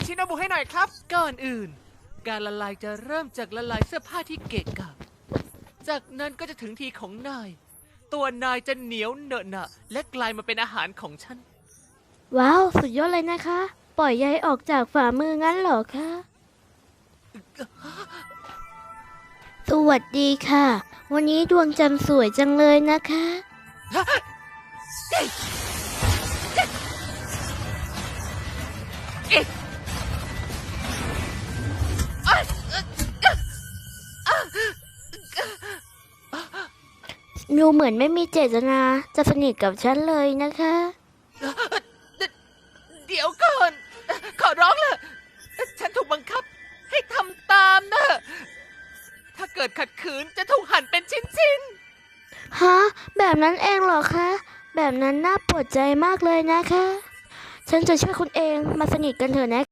งชิโนบุให้หน่อยครับ ก่อนอื่น การละลายจะเริ่มจากละลายเสื้อผ้าที่เกะกะ จากนั้นก็จะถึงทีของนาย ตัวนายจะเหนียวเหนอะหนะและกลายมาเป็นอาหารของฉัน ว้าว สุดยอดเลยนะคะ ปล่อยใยออกจากฝ่ามืองั้นเหรอคะ สวัสดีค่ะ วันนี้ดวงจันทร์สวยจังเลยนะคะ ดูเหมือนไม่มีเจตนาจะสนิทกับฉันเลยนะคะ เดี๋ยวก่อน ขอร้องเลยฉันถูกบังคับให้ทำตามนะ ถ้าเกิดขัดขืนจะถูกหั่นเป็นชิ้นๆ ฮะ แบบนั้นเองเหรอคะ แบบนั้นน่าปวดใจมากเลยนะคะ ฉันจะช่วยคุณเองมาสนิทกันเถอะนะ